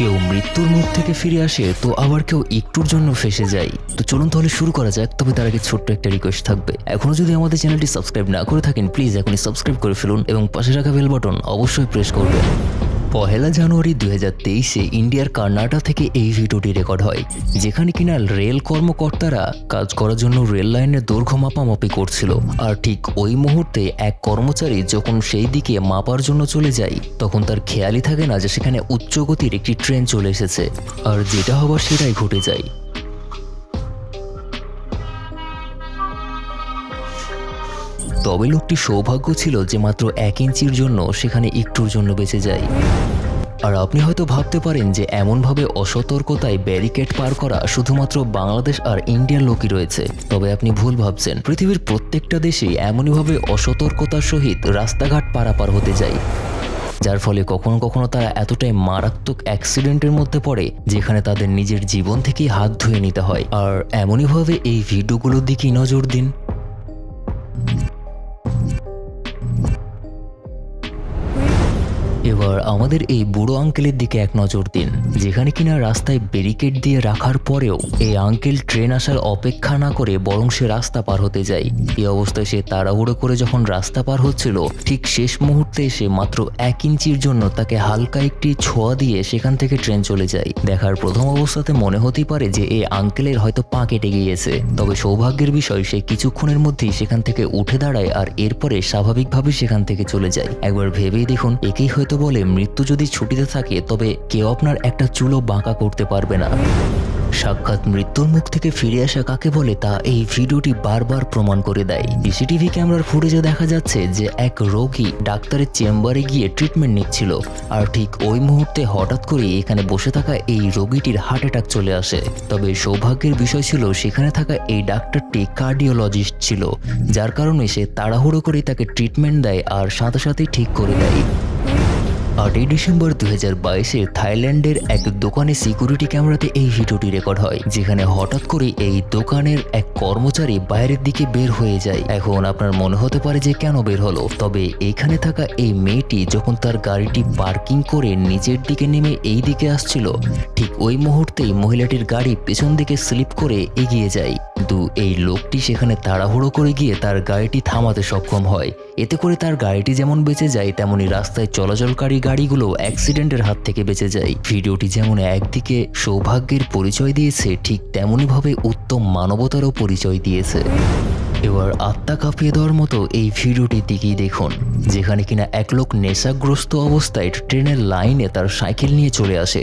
কেউ মৃত্যুর মুখ থেকে ফিরে আসে, তো আবার কেউ একটুর জন্য ফেসে যায়। তো চলুন তাহলে শুরু করা যাক, তবে তার আগে ছোট্ট একটা রিকোয়েস্ট থাকবে। এখনও যদি আমাদের চ্যানেলটি সাবস্ক্রাইব না করে থাকেন প্লিজ এখনই সাবস্ক্রাইব করে ফেলুন এবং পাশে রাখা বেল বাটন অবশ্যই প্রেস করবেন। পহেলা জানুয়ারি দু হাজার তেইশে ইন্ডিয়ার কর্ণাটক থেকে এই ভিডিওটি রেকর্ড হয়, যেখানে কিনা রেল কর্মকর্তারা কাজ করার জন্য রেল লাইনের দৈর্ঘ্য মাপামাপি করছিল। আর ঠিক ওই মুহূর্তে এক কর্মচারী যখন সেই দিকে মাপার জন্য চলে যায়, তখন তার খেয়ালই থাকে না যে সেখানে উচ্চ গতির একটি ট্রেন চলে এসেছে। আর যেটা হবার সেটাই ঘটে যায়। তবে লোকটি সৌভাগ্য ছিল যে মাত্র এক ইঞ্চির জন্য সেখানে একটুর জন্য বেঁচে যায়। আর আপনি হয়তো ভাবতে পারেন যে এমনভাবে অসতর্কতায় ব্যারিকেড পার করা শুধুমাত্র বাংলাদেশ আর ইন্ডিয়ার লোকই রয়েছে। তবে আপনি ভুল ভাবছেন। পৃথিবীর প্রত্যেকটা দেশেই এমনইভাবে অসতর্কতার সহিত রাস্তাঘাট পারাপার হতে যায়। যার ফলে কখনো কখনো তারা এতটাই মারাত্মক অ্যাক্সিডেন্টের মধ্যে পড়ে, যেখানে তাদের নিজের জীবন থেকেই হাত ধুয়ে নিতে হয়। আর এমনইভাবে এই ভিডিওগুলোর দিকেই নজর দিন। এবার আমাদের এই বুড়ো আঙ্কেলের দিকে এক নজর দিন, যেখানে কিনা রাস্তায় ব্যারিকেড দিয়ে রাখার পরেও এই আঙ্কেল ট্রেন আসার অপেক্ষা না করে বরং সে রাস্তা পার হতে যায়। এই অবস্থায় সে তাড়াহুড়ো করে যখন রাস্তা পার হচ্ছিল, ঠিক শেষ মুহূর্তে এসে মাত্র এক ইঞ্চির জন্য তাকে হালকা একটি ছোঁয়া দিয়ে সেখান থেকে ট্রেন চলে যায়। দেখার প্রথম অবস্থাতে মনে হতেই পারে যে এই আঙ্কেলের হয়তো পা কেটে গিয়েছে। তবে সৌভাগ্যের বিষয়, সে কিছুক্ষণের মধ্যেই সেখান থেকে উঠে দাঁড়ায় আর এরপরে স্বাভাবিকভাবে সেখান থেকে চলে যায়। একবার ভেবেই দেখুন, একেই হয়তো বলে মৃত্যু যদি ছুটিতে থাকে, তবে কেউ আপনার একটা চুলও বাঁকা করতে পারবে না। সাক্ষাৎ মৃত্যুর মুখ থেকে ফিরে আসা কাকে বলে, তা এই ভিডিওটি বারবার প্রমাণ করে দেয়। সিসিটিভি ক্যামেরার ফুটেজে দেখা যাচ্ছে যে এক রোগী ডাক্তারের চেম্বারে গিয়ে ট্রিটমেন্ট নিচ্ছিল, আর ঠিক ওই মুহূর্তে হঠাৎ করে এখানে বসে থাকা এই রোগীটির হার্ট অ্যাটাক চলে আসে। তবে সৌভাগ্যের বিষয় ছিল, সেখানে থাকা এই ডাক্তারটি কার্ডিওলজিস্ট ছিল, যার কারণে সে তাড়াহুড়ো করে তাকে ট্রিটমেন্ট দেয় আর সাথে সাথেই ঠিক করে দেয়। আটই ডিসেম্বর দু হাজার বাইশে থাইল্যান্ডের এক দোকানে সিকিউরিটি ক্যামেরাতে এই ভিডিওটি রেকর্ড হয়, যেখানে হঠাৎ করে এই দোকানের এক কর্মচারী বাইরের দিকে বের হয়ে যায়। এখন আপনার মনে হতে পারে যে কেন বের হলো, তবে এখানে থাকা এই মেয়েটি যখন তার গাড়িটি পার্কিং করে নিচের দিকে নেমে এই দিকে আসছিল, ঠিক ওই মুহূর্তেই মহিলাটির গাড়ি পেছন দিকে স্লিপ করে এগিয়ে যায়। কিন্তু এই লোকটি সেখানে তাড়াহুড়ো করে গিয়ে তার গাড়িটি থামাতে সক্ষম হয়। এতে করে তার গাড়িটি যেমন বেঁচে যায়, তেমনি রাস্তায় চলাচলকারী গাড়িগুলো অ্যাক্সিডেন্টের হাত থেকে বেঁচে যায়। ভিডিওটি যেমন একদিকে সৌভাগ্যের পরিচয় দিয়েছে, ঠিক তেমনইভাবে উত্তম মানবতারও পরিচয় দিয়েছে। এবার আত্মা কাঁপিয়ে দেওয়ার মতো এই ভিডিওটির দিকেই দেখুন, যেখানে কিনা এক লোক নেশাগ্রস্ত অবস্থায় ট্রেনের লাইনে তার সাইকেল নিয়ে চলে আসে।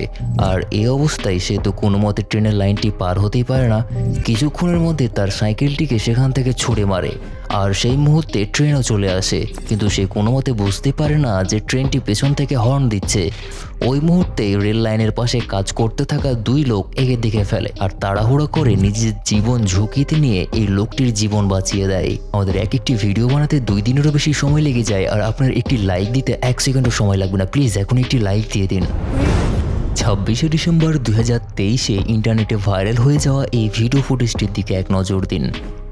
আর এই অবস্থায় সে তো কোনো মতে ট্রেনের লাইনটি পার হতেই পারে না, কিছুক্ষণের মধ্যে তার সাইকেলটিকে সেখান থেকে ছুড়ে মারে। আর সেই মুহূর্তে ট্রেনও চলে আসে। কিন্তু সে কোনো মতে বুঝতে পারে না যে ট্রেনটি পেছন থেকে হর্ন দিচ্ছে। ওই মুহূর্তে রেল লাইনের পাশে কাজ করতে থাকা দুই লোক একে দেখে ফেলে আর তাড়াহুড়ো করে নিজের জীবন ঝুঁকিতে নিয়ে এই লোকটির জীবন বাঁচিয়ে দেয়। আমাদের এক একটি ভিডিও বানাতে দুই দিনেরও বেশি সময় লেগে যায় আর আপনার একটি লাইক দিতে এক সেকেন্ডও সময় লাগবে না। প্লিজ এখন একটি লাইক দিয়ে দিন। ছাব্বিশে ডিসেম্বর দু হাজার তেইশে ইন্টারনেটে ভাইরাল হয়ে যাওয়া এই ভিডিও ফুটেজটির দিকে এক নজর দিন।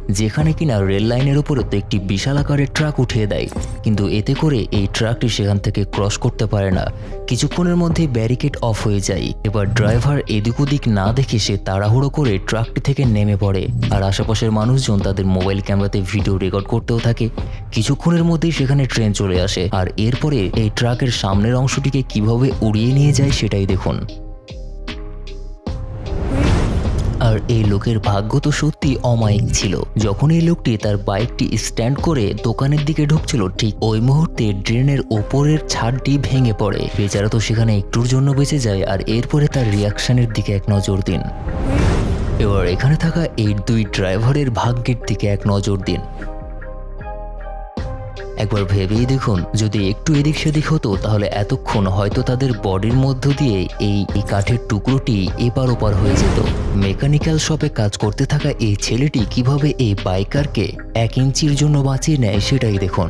যেখানে কিনা রেল লাইনের উপরে তো একটি বিশাল আকারের ট্রাক উঠিয়ে দেয়। কিন্তু এতে করে এই ট্রাকটি সেখান থেকে ক্রস করতে পারে না। কিছুক্ষণের মধ্যে ব্যারিকেড অফ হয়ে যায়। এবার ড্রাইভার এদিক ওদিক না দেখে সে তাড়াহুড়ো করে ট্রাকটি থেকে নেমে পড়ে। আর আশেপাশের মানুষজন তাদের মোবাইল ক্যামেরাতে ভিডিও রেকর্ড করতেও থাকে। কিছুক্ষণের মধ্যেই সেখানে ট্রেন চলে আসে। আর এরপরে এই ট্রাকের সামনের অংশটিকে কীভাবে উড়িয়ে নিয়ে যায় সেটাই দেখুন। আর এই লোকের ভাগ্য তো সত্যি অমায়িক ছিল। যখন এই লোকটি তার বাইকটি স্ট্যান্ড করে দোকানের দিকে ঢুকছিল, ঠিক ওই মুহূর্তে ড্রেনের ওপরের ছাদটি ভেঙে পড়ে। বেচারা তো সেখানে একটুর জন্য বেঁচে যায় আর এরপরে তার রিয়াকশনের দিকে এক নজর দিন। এবার এখানে থাকা এই দুই ড্রাইভারের ভাগ্যের দিকে এক নজর দিন। একবার ভেবেই দেখুন, যদি একটু এদিক সেদিক হতো, তাহলে এতক্ষণ হয়তো তাদের বডির মধ্য দিয়ে এই কাঠের টুকরোটি এপার ওপার হয়ে যেত। মেকানিক্যাল শপে কাজ করতে থাকা এই ছেলেটি কীভাবে এই বাইকারকে এক ইঞ্চির জন্য বাঁচিয়ে নেয় সেটাই দেখুন।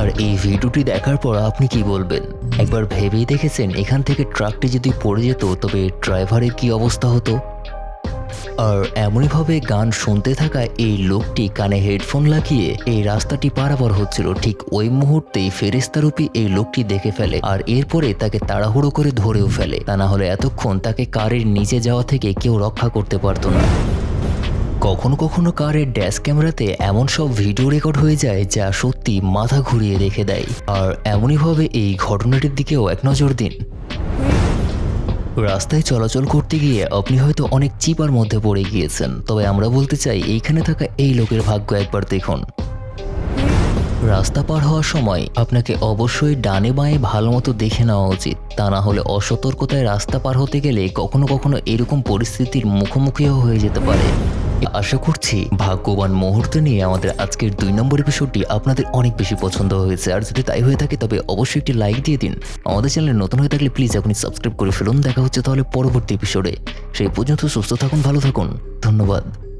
আর এই ভিডিওটি দেখার পর আপনি কি বলবেন? একবার ভেবেই দেখেছেন, এখান থেকে ট্রাকটি যদি পড়ে যেত, তবে ড্রাইভারের কি অবস্থা হতো? আর এমনইভাবে গান শুনতে থাকা এই লোকটি কানে হেডফোন লাগিয়ে এই রাস্তাটি পারাপার হচ্ছিল। ঠিক ওই মুহূর্তেই ফেরিস্তারূপী এই লোকটি দেখে ফেলে আর এরপরে তাকে তাড়াহুড়ো করে ধরেও ফেলে। তা না হলে এতক্ষণ তাকে কারের নিচে যাওয়া থেকে কেউ রক্ষা করতে পারতো না। কখনো কখনো কারের ড্যাশ ক্যামেরাতে এমন সব ভিডিও রেকর্ড হয়ে যায় যা সত্যি মাথা ঘুরিয়ে রেখে দেয়। আর এমনইভাবে এই ঘটনাটির দিকেও এক নজর দিন। রাস্তায় চলাচল করতে গিয়ে আপনি হয়তো অনেক চিপার মধ্যে পড়ে গিয়েছেন, তবে আমরা বলতে চাই এইখানে থাকা এই লোকের ভাগ্য একবার দেখুন। রাস্তা পার হওয়ার সময় আপনাকে অবশ্যই ডানে বাঁয়ে ভালো মতো দেখে নেওয়া উচিত, তা না হলে অসতর্কতায় রাস্তা পার হতে গেলে কখনো কখনো এরকম পরিস্থিতির মুখোমুখিও হয়ে যেতে পারে। আশা করছি ভাগ্যবান মুহূর্ত নিয়ে আমাদের আজকের দুই নম্বর এপিসোডটি আপনাদের অনেক বেশি পছন্দ হয়েছে। আর যদি তাই হয়ে থাকে, তবে অবশ্যই একটি লাইক দিয়ে দিন। আমাদের চ্যানেলে নতুন হয়ে থাকলে প্লিজ আপনি সাবস্ক্রাইব করে ফেলুন। দেখা হচ্ছে তাহলে পরবর্তী এপিসোডে সেই পর্যন্ত সুস্থ থাকুন, ভালো থাকুন। ধন্যবাদ।